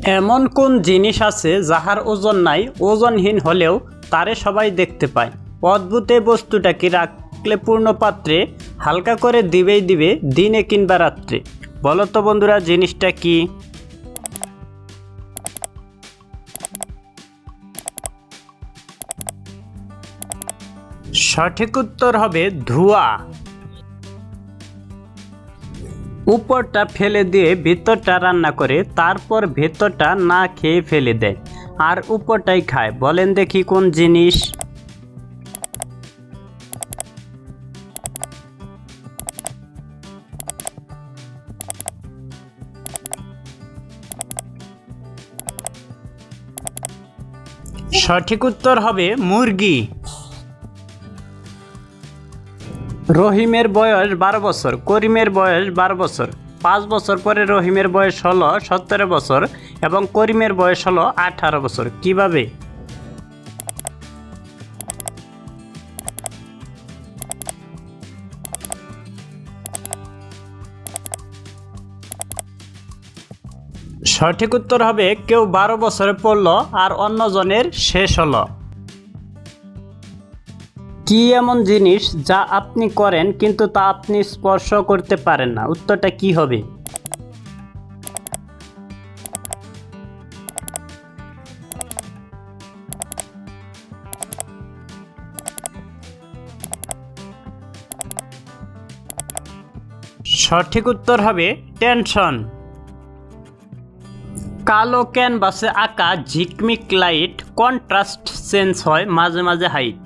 এমন কোন জিনিস আছে যাহার ওজন নাই, ওজনহীন হলেও তারে সবাই দেখতে পায়। অদ্ভুত এই বস্তুটাকে রাখলে পূর্ণ পাত্রে, হালকা করে দিবেই দিবে, দিনে কিংবা রাত্রে? বলো তো বন্ধুরা, জিনিসটা কি? সঠিক উত্তর হবে ধোঁয়া। উপরটা ফেলে দিয়ে ভেতরটা রান্না করে তারপর ভেতরটা না খেয়ে ফেলে দেয় আর উপরটাই খায়। বলেন দেখি কোন জিনিস? সঠিক উত্তর হবে মুরগি। রহিমের বয়স বারো বছর, করিমের বয়স বারো বছর, পাঁচ বছর পরে রহিমের বয়স হলো সতেরো বছর এবং করিমের বয়স হলো আঠারো বছর, কীভাবে? সঠিক উত্তর হবে, কেউ বারো বছরে পড়ল আর অন্যজনের শেষ হলো। কি এমন জিনিস যা আপনি করেন কিন্তু তা আপনি স্পর্শ করতে পারেন না? উত্তরটা কি হবে? সঠিক উত্তর হবে টেনশন। কালো ক্যানভাসে আঁকা ঝিকমিক লাইট কন্ট্রাস্ট চেঞ্জ হয় মাঝে মাঝে হাইট।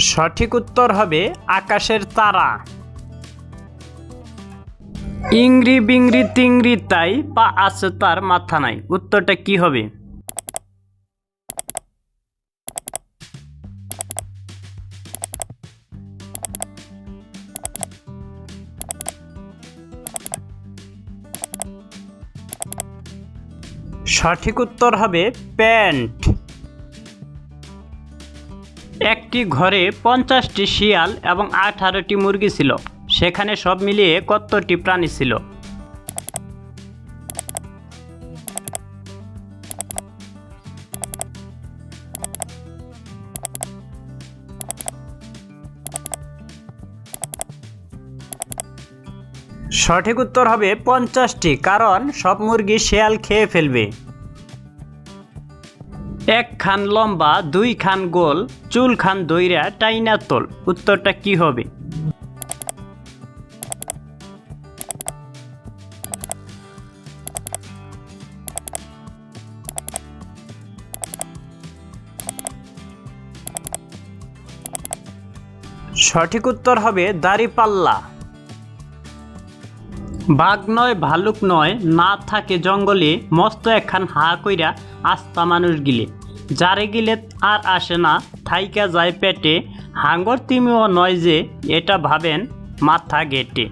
সঠিক উত্তর হবে আকাশের তারা। ইংরি বিংরি তিংরি তাই পা আছে তার মাথা নাই। উত্তরটা কি হবে? সঠিক উত্তর হবে প্যান্ট। একটি ঘরে পঞ্চাশটি শিয়াল এবং আঠারোটি মুরগি ছিল। সেখানে সব মিলিয়ে কতটি প্রাণী ছিল? সঠিক উত্তর হবে পঞ্চাশটি, কারণ সব মুরগি শেয়াল খেয়ে ফেলবে। এক খান লম্বা, দুই খান গোল, চুল খান দইরা টাইনা তোল। উত্তরটা কি হবে? সঠিক উত্তর হবে দাড়িপাল্লা। বাঘ নয়, ভালুক নয়, না থাকে জঙ্গলে, মস্ত একখান হা কইরা আস্তা মানুষ গিলে। যারে গিলে আর আসে না, থাইকা যায় পেটে। হাঙ্গর তিমিও নয় যে, এটা ভাবেন মাথা গেটে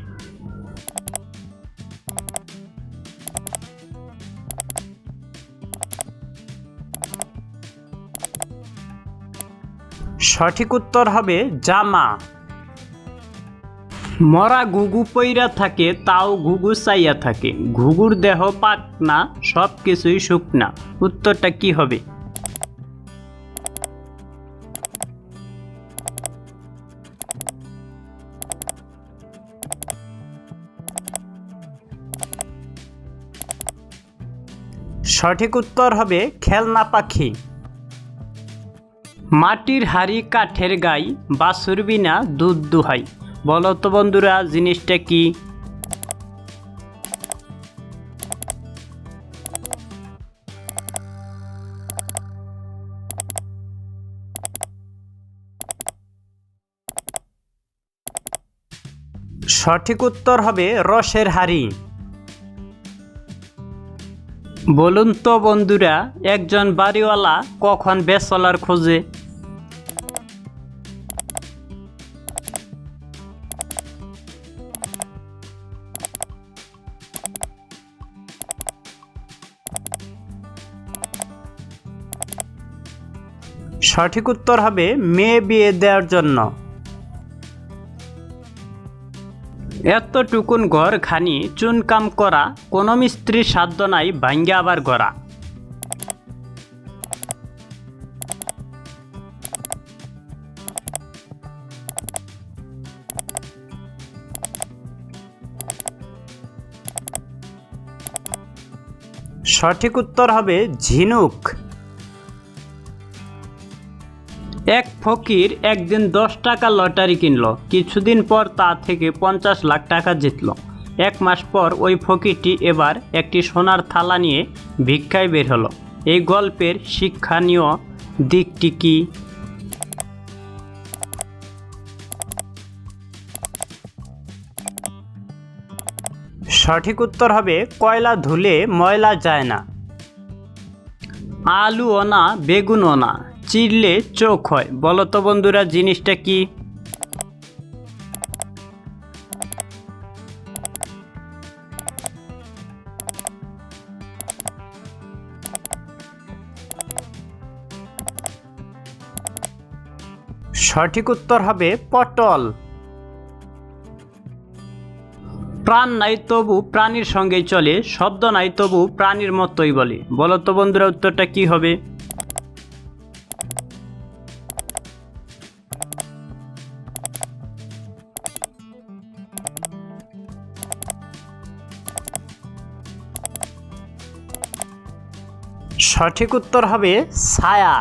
সঠিক উত্তর হবে জামা। মরা ঘুঘু পইরা থাকে, তাও ঘুঘু চাইয়া থাকে। ঘুঘুর দেহ পাক না সব কিছুই শুকনা। উত্তরটা কি হবে? সঠিক উত্তর হবে খেলনা পাখি। মাটির হাড়ি, কাঠের গাই বাছুর বিনা দুধ দুহাই। বলো তো বন্ধুরা, জিনিসটা কি? সঠিক উত্তর হবে রসের হাড়ি। বলুন তো বন্ধুরা, একজন বাড়িওয়ালা কখন বেচলার খোঁজে? সঠিক উত্তর হবে মেয়ে বিয়ে দেওয়ার জন্য। এতটুকুন ঘর খানি চুনকাম করা, কোনো মিস্ত্রির সাধ্য নাই ভাঙ্গে আবার গড়া। সঠিক উত্তর হবে ঝিনুক। এক ফকির একদিন দশ টাকা লটারি কিনলো। কিছুদিন পর তা থেকে পঞ্চাশ লাখ টাকা জিতল। এক মাস পর ওই ফকিরটি এবার একটি সোনার থালা নিয়ে ভিক্ষায় বের হলো। এই গল্পের শিক্ষণীয় দিকটি কি? সঠিক উত্তর হবে, কয়লা ধুলে ময়লা যায় না। আলুও না বেগুনও না চিরলে চোখ হয়। বলো তো বন্ধুরা, জিনিসটা কি? সঠিক উত্তর হবে পটল। প্রাণ নাই তবু প্রাণীর সঙ্গেই চলে, শব্দ নাই তবু প্রাণীর মতোই বলে। বলো তো বন্ধুরা, উত্তরটা কি হবে? সঠিক উত্তর হবে ছায়া।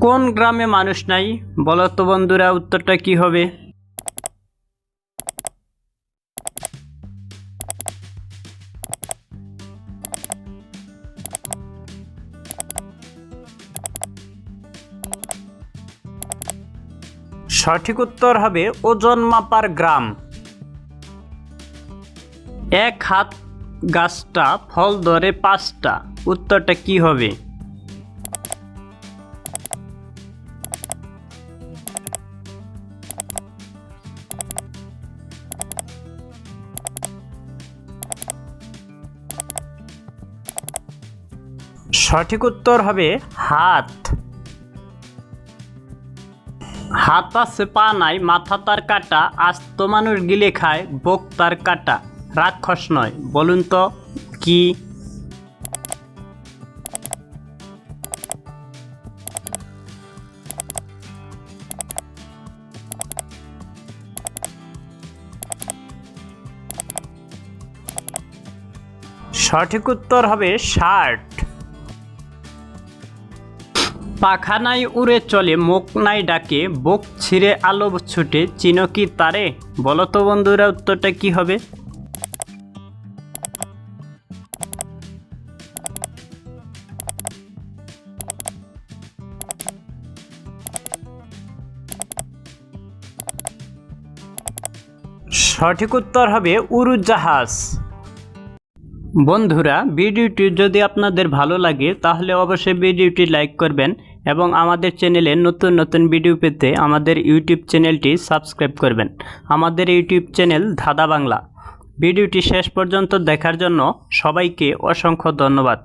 কোন গ্রামে মানুষ নাই? বলো তো বন্ধুরা, উত্তরটা কি হবে? সঠিক উত্তর হবে ওজন মাপার গ্রাম। এক হাত গাছটা ফল ধরে পাঁচটা। উত্তরটা কি হবে? সঠিক উত্তর হবে হাত। হাত আছে পা নাই, মাথা তার কাটা, আস্ত মানুষ গিলে খায়, বোক তার কাটা। রাক্ষস নয়, বলুন তো কি? সঠিক উত্তর হবে শার্ট পাখা নাই উড়ে চলে, মুখ নাই ডাকে, বুক ছিঁড়ে আলো ছুটে, চিনো কি তারে? বলো তো বন্ধুরা, উত্তরটা কি হবে? সঠিক উত্তর হবে উড়োজাহাজ বন্ধুরা, ভিডিওটি যদি আপনাদের ভালো লাগে, তাহলে অবশ্যই ভিডিওটি লাইক করবেন এবং আমাদের চ্যানেলে নতুন নতুন ভিডিও পেতে আমাদের ইউটিউব চ্যানেলটি সাবস্ক্রাইব করবেন। আমাদের ইউটিউব চ্যানেল ধাঁধা বাংলা। ভিডিওটি শেষ পর্যন্ত দেখার জন্য সবাইকে অসংখ্য ধন্যবাদ।